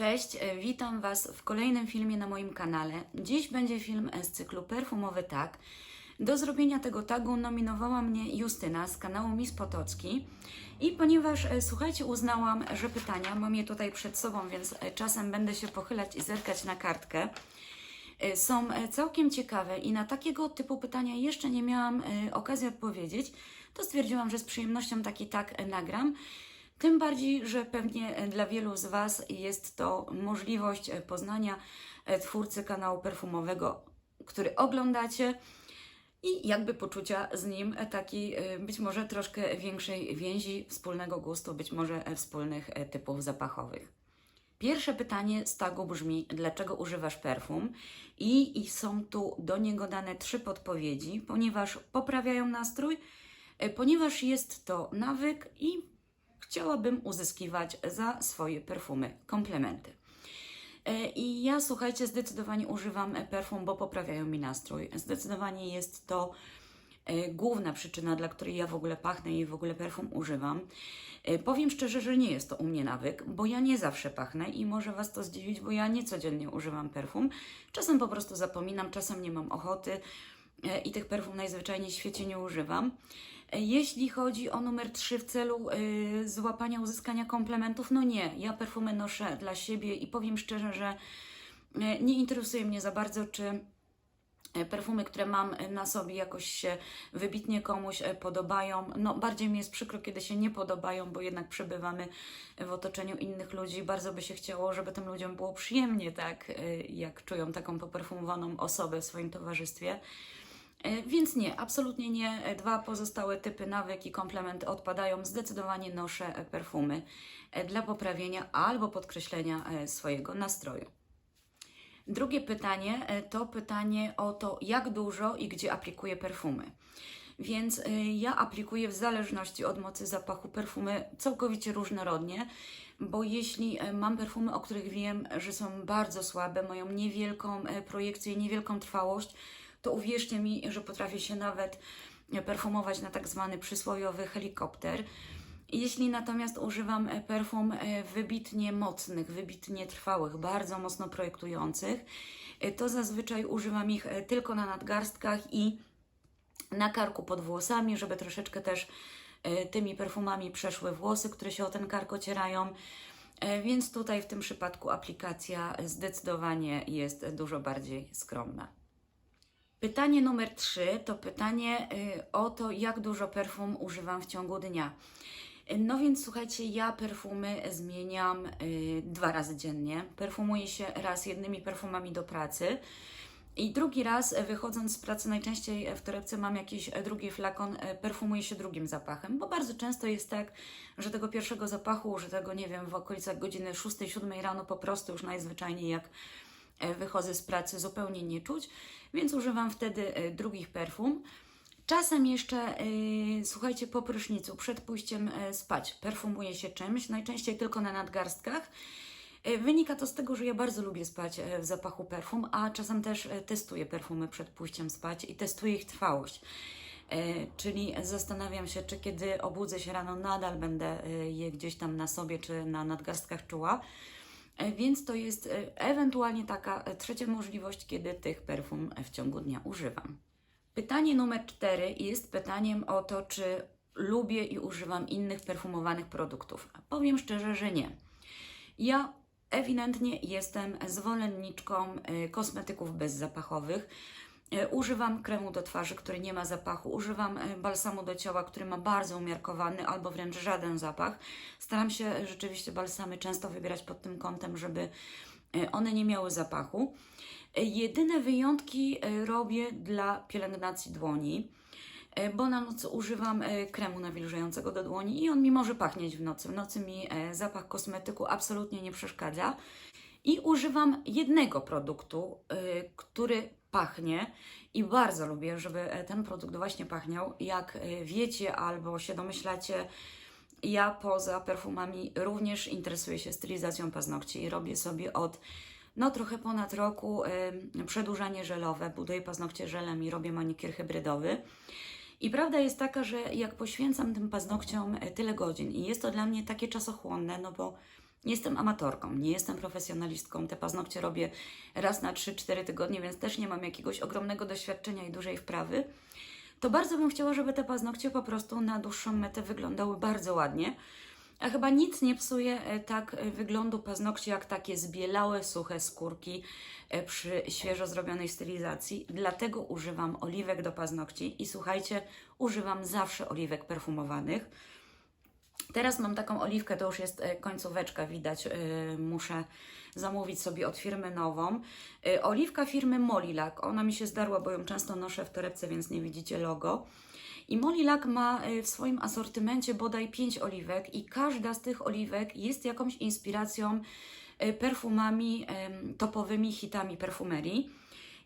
Cześć, e, witam Was w kolejnym filmie na moim kanale. Dziś będzie film z cyklu Perfumowy Tag. Do zrobienia tego tagu nominowała mnie Justyna z kanału Miss Potocki. I ponieważ, e, słuchajcie, uznałam, że pytania, mam je tutaj przed sobą, więc e, czasem będę się pochylać i zerkać na kartkę, są całkiem ciekawe i na takiego typu pytania jeszcze nie miałam okazji odpowiedzieć, to stwierdziłam, że z przyjemnością taki tag nagram. Tym bardziej, że pewnie e, dla wielu z Was jest to możliwość e, poznania e, twórcy kanału perfumowego, który oglądacie i jakby poczucia z nim takiej być może troszkę większej więzi, wspólnego gustu, być może wspólnych typów zapachowych. Pierwsze pytanie z tagu brzmi: dlaczego używasz perfum? I, I są tu do niego dane trzy podpowiedzi, ponieważ poprawiają nastrój, ponieważ jest to nawyk i chciałabym uzyskiwać za swoje perfumy komplementy. E, I ja, słuchajcie, zdecydowanie używam perfum, bo poprawiają mi nastrój. Zdecydowanie jest to e, główna przyczyna, dla której ja w ogóle pachnę i w ogóle perfum używam. E, Powiem szczerze, że nie jest to u mnie nawyk, bo ja nie zawsze pachnę i może Was to zdziwić, bo ja nie codziennie używam perfum. Czasem po prostu zapominam, czasem nie mam ochoty i tych perfum najzwyczajniej w świecie nie używam. Jeśli chodzi o numer 3 w celu y, złapania, uzyskania komplementów, no nie, ja perfumy noszę dla siebie i powiem szczerze, że e, nie interesuje mnie za bardzo, czy e, perfumy, które mam na sobie jakoś się wybitnie komuś podobają. No bardziej mi jest przykro, kiedy się nie podobają, bo jednak przebywamy w otoczeniu innych ludzi. Bardzo by się chciało, żeby tym ludziom było przyjemnie, tak, jak czują taką poperfumowaną osobę w swoim towarzystwie. E, Więc nie, absolutnie nie. E, Dwa pozostałe typy nawyk i komplement odpadają. Zdecydowanie noszę e, perfumy dla poprawienia albo podkreślenia swojego nastroju. Drugie pytanie to pytanie o to, jak dużo i gdzie aplikuję perfumy. Więc ja aplikuję w zależności od mocy zapachu perfumy całkowicie różnorodnie, bo jeśli mam perfumy, o których wiem, że są bardzo słabe, mają niewielką projekcję, niewielką trwałość, to uwierzcie mi, że potrafię się nawet perfumować na tak zwany przysłowiowy helikopter. Jeśli natomiast używam e, perfum e, wybitnie mocnych, wybitnie trwałych, bardzo mocno projektujących, e, to zazwyczaj używam ich tylko na nadgarstkach i na karku pod włosami, żeby troszeczkę też tymi perfumami przeszły włosy, które się o ten kark ocierają. Więc tutaj w tym przypadku aplikacja zdecydowanie jest dużo bardziej skromna. Pytanie numer trzy to pytanie y, o to, jak dużo perfum używam w ciągu dnia. Y, No więc słuchajcie, ja perfumy zmieniam y, dwa razy dziennie. Perfumuję się raz jednymi perfumami do pracy. I drugi raz, e, wychodząc z pracy, najczęściej w torebce mam jakiś drugi flakon, perfumuję się drugim zapachem, bo bardzo często jest tak, że tego pierwszego zapachu użytego, nie wiem, w okolicach godziny 6-7 rano po prostu już najzwyczajniej jak wychodzę z pracy zupełnie nie czuć, więc używam wtedy e, drugich perfum. Czasem jeszcze, e, słuchajcie, po prysznicu, przed pójściem e, spać, perfumuję się czymś, najczęściej tylko na nadgarstkach. E, Wynika to z tego, że ja bardzo lubię spać e, w zapachu perfum, a czasem też e, testuję perfumy przed pójściem spać i testuję ich trwałość. E, Czyli zastanawiam się, czy kiedy obudzę się rano, nadal będę e, je gdzieś tam na sobie czy na nadgarstkach czuła. E, Więc to jest e, ewentualnie taka e, trzecia możliwość, kiedy tych perfum w ciągu dnia używam. Pytanie numer cztery jest pytaniem o to, czy lubię i używam innych perfumowanych produktów. Powiem szczerze, że nie. Ja ewidentnie jestem zwolenniczką kosmetyków bezzapachowych. E, Używam kremu do twarzy, który nie ma zapachu. Używam e, balsamu do ciała, który ma bardzo umiarkowany albo wręcz żaden zapach. Staram się rzeczywiście balsamy często wybierać pod tym kątem, żeby e, one nie miały zapachu. Jedyne wyjątki robię dla pielęgnacji dłoni, bo na noc używam kremu nawilżającego do dłoni i on mi może pachnieć w nocy. W nocy mi zapach kosmetyku absolutnie nie przeszkadza. I używam jednego produktu, który pachnie i bardzo lubię, żeby e, ten produkt właśnie pachniał. Jak y, wiecie albo się domyślacie, ja poza perfumami również interesuję się stylizacją paznokci i robię sobie od no trochę ponad roku y, przedłużanie żelowe, buduję paznokcie żelem i robię manikier hybrydowy. I prawda jest taka, że jak poświęcam tym paznokciom e, tyle godzin i jest to dla mnie takie czasochłonne, no bo Jestem amatorką, nie jestem profesjonalistką. Te paznokcie robię raz na 3-4 tygodnie, więc też nie mam jakiegoś ogromnego doświadczenia i dużej wprawy. To bardzo bym chciała, żeby te paznokcie po prostu na dłuższą metę wyglądały bardzo ładnie. A chyba nic nie psuje e, tak e, wyglądu paznokci, jak takie zbielałe, suche skórki e, przy świeżo zrobionej stylizacji. Dlatego używam oliwek do paznokci i słuchajcie, używam zawsze oliwek perfumowanych. Teraz mam taką oliwkę, to już jest e, końcóweczka, widać, e, muszę zamówić sobie od firmy nową. E, Oliwka firmy Molilac, ona mi się zdarła, bo ją często noszę w torebce, więc nie widzicie logo. I Molilac ma w swoim asortymencie bodaj 5 oliwek i każda z tych oliwek jest jakąś inspiracją, perfumami, topowymi hitami perfumerii.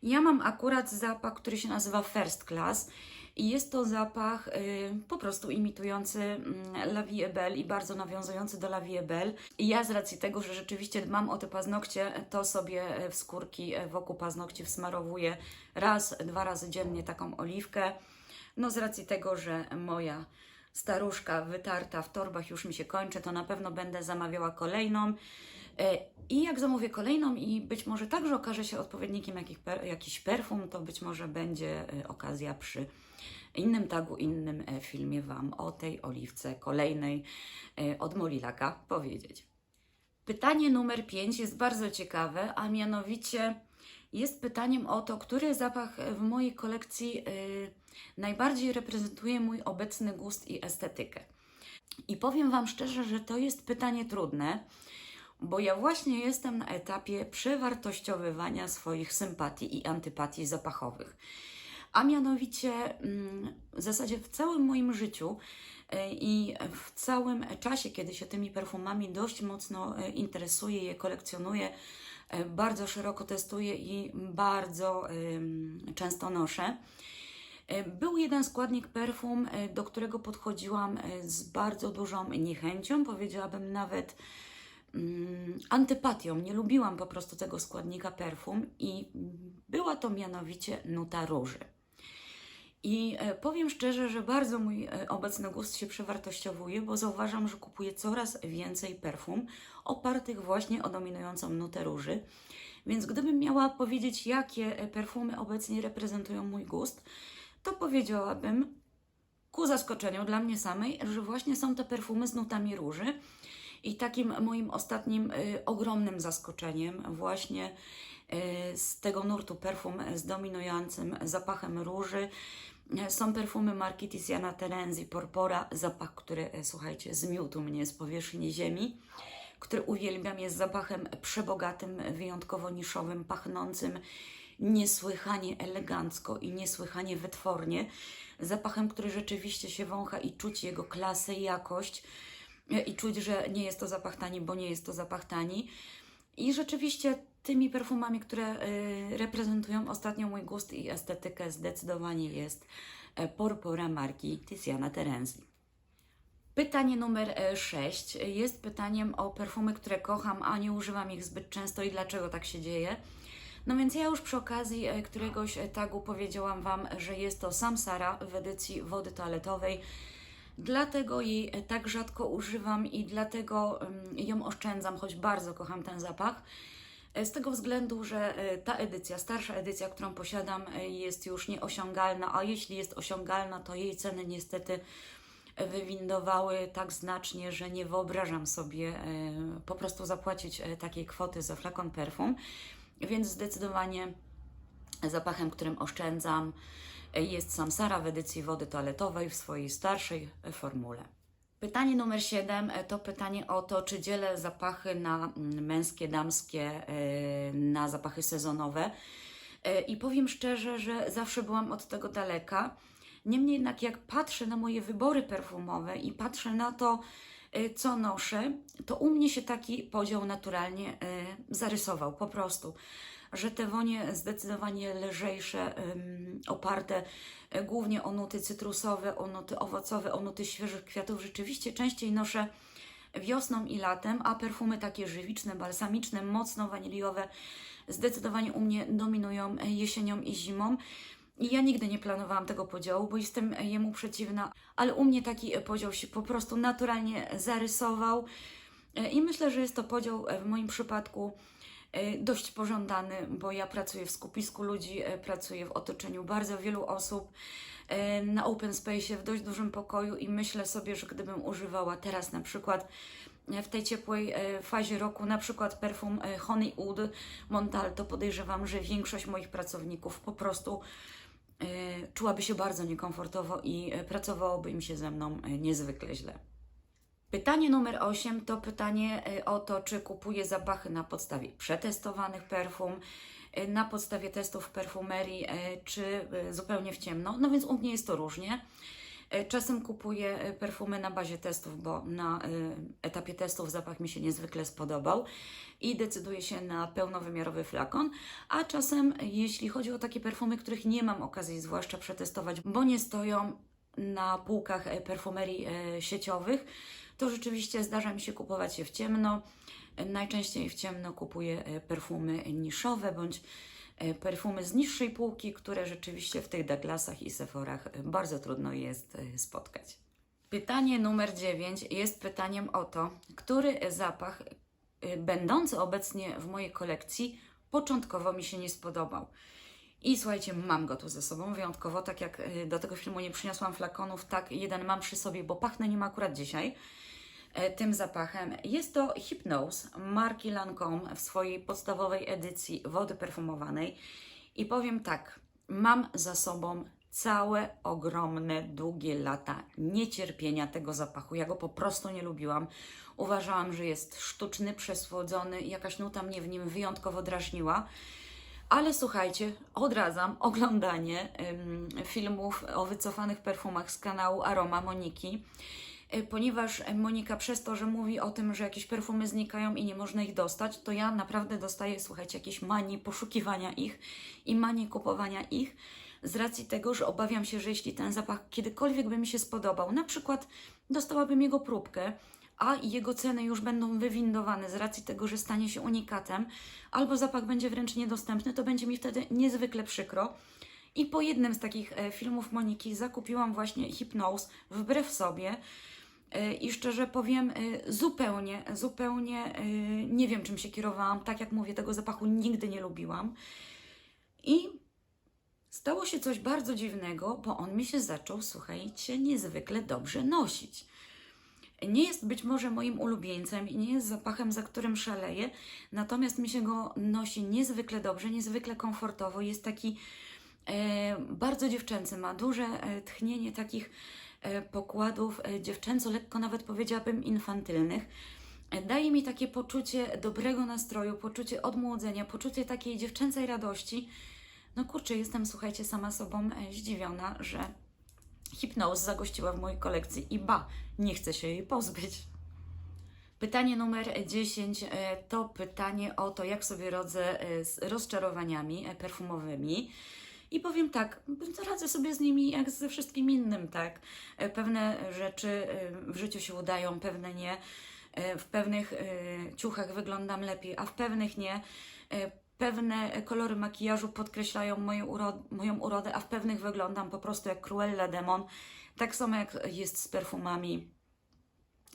Ja mam akurat zapach, który się nazywa First Class i jest to zapach y, po prostu imitujący mm, La Vie Belle i bardzo nawiązujący do La Vie Belle. I ja z racji tego, że rzeczywiście dbam o te paznokcie, to sobie e, w skórki e, wokół paznokci wsmarowuję raz, dwa razy dziennie taką oliwkę. No z racji tego, że moja staruszka wytarta w torbach już mi się kończy, to na pewno będę zamawiała kolejną. E, I jak zamówię kolejną i być może także okaże się odpowiednikiem jakich per, jakiś perfum, to być może będzie e, okazja przy innym tagu, innym e, filmie Wam o tej oliwce kolejnej od Molilaka powiedzieć. Pytanie numer 5 jest bardzo ciekawe, a mianowicie jest pytaniem o to, który zapach w mojej kolekcji najbardziej reprezentuje mój obecny gust i estetykę. I powiem Wam szczerze, że to jest pytanie trudne, bo ja właśnie jestem na etapie przewartościowywania swoich sympatii i antypatii zapachowych. A mianowicie mm, w zasadzie w całym moim życiu e, i w całym czasie, kiedy się tymi perfumami dość mocno e, interesuję, je kolekcjonuję, e, bardzo szeroko testuję i bardzo często noszę. Był jeden składnik perfum, do którego podchodziłam z bardzo dużą niechęcią, powiedziałabym nawet antypatią. Nie lubiłam po prostu tego składnika perfum i była to mianowicie nuta róży. I e, powiem szczerze, że bardzo mój e, obecny gust się przewartościowuje, bo zauważam, że kupuję coraz więcej perfum opartych właśnie o dominującą nutę róży. Więc gdybym miała powiedzieć, jakie e, perfumy obecnie reprezentują mój gust, to powiedziałabym ku zaskoczeniu dla mnie samej, że właśnie są te perfumy z nutami róży. I takim moim ostatnim y, ogromnym zaskoczeniem właśnie y, z tego nurtu perfum z dominującym zapachem róży y, są perfumy marki Tiziana Terenzi Porpora, zapach, który, y, słuchajcie, zmiótł mnie z powierzchni ziemi, który uwielbiam, jest zapachem przebogatym, wyjątkowo niszowym, pachnącym niesłychanie elegancko i niesłychanie wytwornie. Zapachem, który rzeczywiście się wącha i czuć jego klasę jakość. I czuć, że nie jest to zapach tani, bo nie jest to zapach tani. I rzeczywiście tymi perfumami, które y, reprezentują ostatnio mój gust i estetykę, zdecydowanie jest e, Porpora marki Tiziana Terenzi. Pytanie numer 6 jest pytaniem o perfumy, które kocham, a nie używam ich zbyt często i dlaczego tak się dzieje. No więc ja już przy okazji e, któregoś e, tagu powiedziałam Wam, że jest to Samsara w edycji wody toaletowej. Dlatego jej e, tak rzadko używam i dlatego ją oszczędzam, choć bardzo kocham ten zapach. E, Z tego względu, że e, ta edycja, starsza edycja, którą posiadam, jest już nieosiągalna, a jeśli jest osiągalna, to jej ceny niestety wywindowały tak znacznie, że nie wyobrażam sobie po prostu zapłacić takiej kwoty za flakon perfum. Więc zdecydowanie zapachem, którym oszczędzam, e, jest Samsara w edycji wody toaletowej w swojej starszej e, formule. Pytanie numer 7 to pytanie o to, czy dzielę zapachy na mm, męskie, damskie, e, na zapachy sezonowe. E, I powiem szczerze, że zawsze byłam od tego daleka. Niemniej jednak, jak patrzę na moje wybory perfumowe i patrzę na to, e, co noszę, to u mnie się taki podział naturalnie e, zarysował po prostu. Że te wonie zdecydowanie lżejsze, oparte e, głównie o nuty cytrusowe, o nuty owocowe, o nuty świeżych kwiatów, rzeczywiście częściej noszę wiosną i latem, a perfumy takie żywiczne, balsamiczne, mocno waniliowe zdecydowanie u mnie dominują e, jesienią i zimą. I ja nigdy nie planowałam tego podziału, bo jestem jemu przeciwna, ale u mnie taki e, podział się po prostu naturalnie zarysował. E, I myślę, że jest to podział e, w moim przypadku e, dość pożądany, bo ja pracuję w skupisku ludzi, e, pracuję w otoczeniu bardzo wielu osób e, na open space w dość dużym pokoju i myślę sobie, że gdybym używała teraz na przykład e, w tej ciepłej e, fazie roku na przykład perfum e, Honey Oud Montal, to podejrzewam, że większość moich pracowników po prostu e, czułaby się bardzo niekomfortowo i e, pracowałoby im się ze mną e, niezwykle źle. Pytanie numer 8 to pytanie y, o to, czy kupuję zapachy na podstawie przetestowanych perfum, y, na podstawie testów perfumerii, y, czy zupełnie w ciemno. No więc u mnie jest to różnie. Czasem kupuję perfumy na bazie testów, bo na etapie testów zapach mi się niezwykle spodobał i decyduję się na pełnowymiarowy flakon, a czasem jeśli chodzi o takie perfumy, których nie mam okazji zwłaszcza przetestować, bo nie stoją na półkach perfumerii sieciowych, to rzeczywiście zdarza mi się kupować je w ciemno. Najczęściej w ciemno kupuję e, perfumy niszowe bądź e, perfumy z niższej półki, które rzeczywiście w tych Douglasach i Sephorach e, bardzo trudno jest spotkać. Pytanie numer 9 jest pytaniem o to, który zapach będący obecnie w mojej kolekcji początkowo mi się nie spodobał. I słuchajcie, mam go tu ze sobą wyjątkowo, tak jak y, do tego filmu nie przyniosłam flakonów, tak jeden mam przy sobie, bo pachnę nim akurat dzisiaj e, tym zapachem. Jest to Hypnose marki Lancome w swojej podstawowej edycji wody perfumowanej. I powiem tak, mam za sobą całe ogromne, długie lata niecierpienia tego zapachu. Ja go po prostu nie lubiłam. Uważałam, że jest sztuczny, przesłodzony, jakaś nuta mnie w nim wyjątkowo drażniła. Ale słuchajcie, odradzam oglądanie filmów o wycofanych perfumach z kanału Aroma Moniki, y, ponieważ Monika przez to, że mówi o tym, że jakieś perfumy znikają i nie można ich dostać, to ja naprawdę dostaję, słuchajcie, jakieś manii poszukiwania ich i manii kupowania ich. Z racji tego, że obawiam się, że jeśli ten zapach kiedykolwiek by mi się spodobał, na przykład dostałabym jego próbkę, a jego ceny już będą wywindowane z racji tego, że stanie się unikatem, albo zapach będzie wręcz niedostępny, to będzie mi wtedy niezwykle przykro. I po jednym z takich e, filmów Moniki zakupiłam właśnie Hypnose wbrew sobie. E, I szczerze powiem, e, zupełnie, zupełnie nie wiem, czym się kierowałam. Tak jak mówię, tego zapachu nigdy nie lubiłam. I stało się coś bardzo dziwnego, bo on mi się zaczął, słuchajcie, niezwykle dobrze nosić. Nie jest być może moim ulubieńcem i nie jest zapachem, za którym szaleję, natomiast mi się go nosi niezwykle dobrze, niezwykle komfortowo. Jest taki e, bardzo dziewczęcy, ma duże e, tchnienie takich e, pokładów e, dziewczęco, lekko nawet powiedziałabym infantylnych. E, Daje mi takie poczucie dobrego nastroju, poczucie odmłodzenia, poczucie takiej dziewczęcej radości. No kurczę, jestem, słuchajcie, sama sobą e, zdziwiona, że Hypnose zagościła w mojej kolekcji i ba, nie chcę się jej pozbyć. Pytanie numer 10 e, to pytanie o to, jak sobie radzę e, z rozczarowaniami e, perfumowymi. I powiem tak, radzę sobie z nimi jak ze wszystkim innym, tak? Pewne rzeczy w życiu się udają, pewne nie. W pewnych ciuchach wyglądam lepiej, a w pewnych nie. Pewne kolory makijażu podkreślają moją, uro- moją urodę, a w pewnych wyglądam po prostu jak Cruella Demon. Tak samo jak jest z perfumami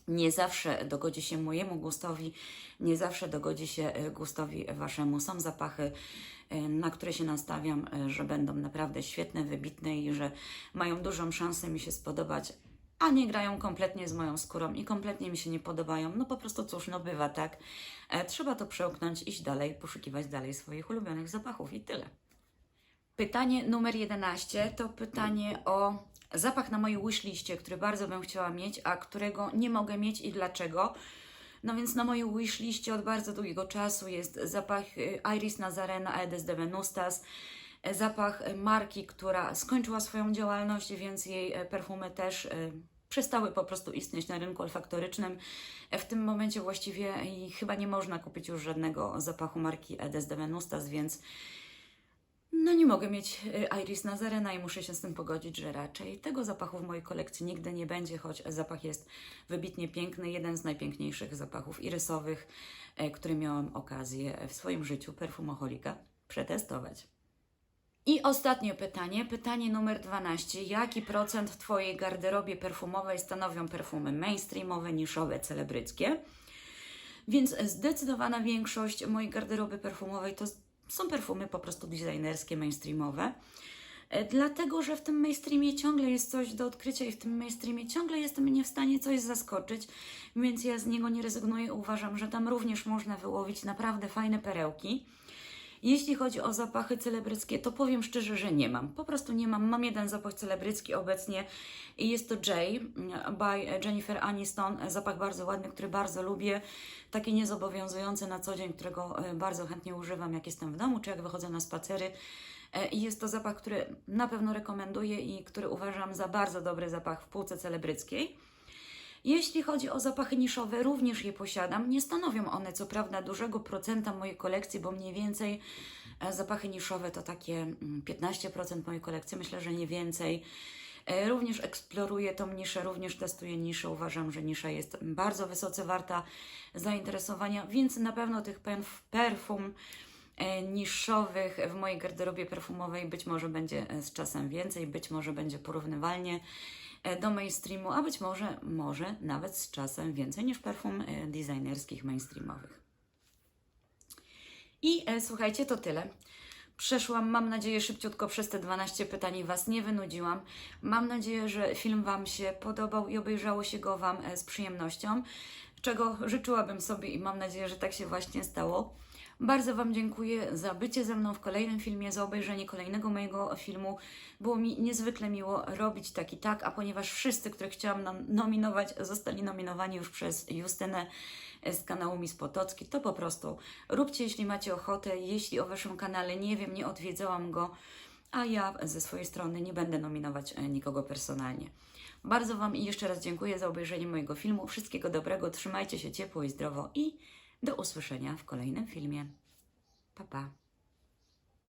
nie zawsze dogodzi się mojemu gustowi, nie zawsze dogodzi się e, gustowi waszemu. Są zapachy, e, na które się nastawiam, e, że będą naprawdę świetne, wybitne i że mają dużą szansę mi się spodobać, a nie grają kompletnie z moją skórą i kompletnie mi się nie podobają. No po prostu cóż, no bywa tak. E, Trzeba to przełknąć, iść dalej, poszukiwać dalej swoich ulubionych zapachów i tyle. Pytanie numer 11 to pytanie o zapach na mojej wishliście, który bardzo bym chciała mieć, a którego nie mogę mieć i dlaczego. No więc na mojej wishliście od bardzo długiego czasu jest zapach y, Iris Nazarena Aedes de Venustas, zapach y, marki, która skończyła swoją działalność, więc jej e, perfumy też przestały po prostu istnieć na rynku olfaktorycznym. E, W tym momencie właściwie chyba nie można kupić już żadnego zapachu marki Aedes de Venustas, więc no nie mogę mieć Iris Nazarena i muszę się z tym pogodzić, że raczej tego zapachu w mojej kolekcji nigdy nie będzie, choć zapach jest wybitnie piękny, jeden z najpiękniejszych zapachów irysowych, e, który miałam okazję w swoim życiu perfumoholika przetestować. I ostatnie pytanie, pytanie numer 12. Jaki procent w Twojej garderobie perfumowej stanowią perfumy mainstreamowe, niszowe, celebryckie? Więc zdecydowana większość mojej garderoby perfumowej to są perfumy po prostu designerskie, mainstreamowe. E, Dlatego, że w tym mainstreamie ciągle jest coś do odkrycia i w tym mainstreamie ciągle jestem mnie w stanie coś zaskoczyć, więc ja z niego nie rezygnuję. Uważam, że tam również można wyłowić naprawdę fajne perełki. Jeśli chodzi o zapachy celebryckie, to powiem szczerze, że nie mam. Po prostu nie mam. Mam jeden zapach celebrycki obecnie i jest to Jay mm, by Jennifer Aniston. Zapach bardzo ładny, który bardzo lubię. Taki niezobowiązujący na co dzień, którego e, bardzo chętnie używam, jak jestem w domu czy jak wychodzę na spacery. E, I jest to zapach, który na pewno rekomenduję i który uważam za bardzo dobry zapach w półce celebryckiej. Jeśli chodzi o zapachy niszowe, również je posiadam. Nie stanowią one co prawda dużego procenta mojej kolekcji, bo mniej więcej e, zapachy niszowe to takie mm, 15% mojej kolekcji, myślę, że nie więcej. E, Również eksploruję tą niszę, również testuję niszę. Uważam, że nisza jest bardzo wysoce warta zainteresowania, więc na pewno tych perf- perfum e, niszowych w mojej garderobie perfumowej być może będzie z czasem więcej, być może będzie porównywalnie do mainstreamu, a być może, może nawet z czasem więcej niż perfum e, designerskich mainstreamowych. I e, słuchajcie, to tyle. Przeszłam, mam nadzieję, szybciutko przez te 12 pytań i Was nie wynudziłam. Mam nadzieję, że film Wam się podobał i obejrzało się go Wam e, z przyjemnością, czego życzyłabym sobie i mam nadzieję, że tak się właśnie stało. Bardzo Wam dziękuję za bycie ze mną w kolejnym filmie, za obejrzenie kolejnego mojego filmu. Było mi niezwykle miło robić taki tak, a ponieważ wszyscy, których chciałam nominować, zostali nominowani już przez Justynę z kanału Miss Potocki, to po prostu róbcie, jeśli macie ochotę. Jeśli o Waszym kanale nie wiem, nie odwiedzałam go, a ja ze swojej strony nie będę nominować e, nikogo personalnie. Bardzo Wam i jeszcze raz dziękuję za obejrzenie mojego filmu. Wszystkiego dobrego, trzymajcie się ciepło i zdrowo i do usłyszenia w kolejnym filmie. Pa, pa.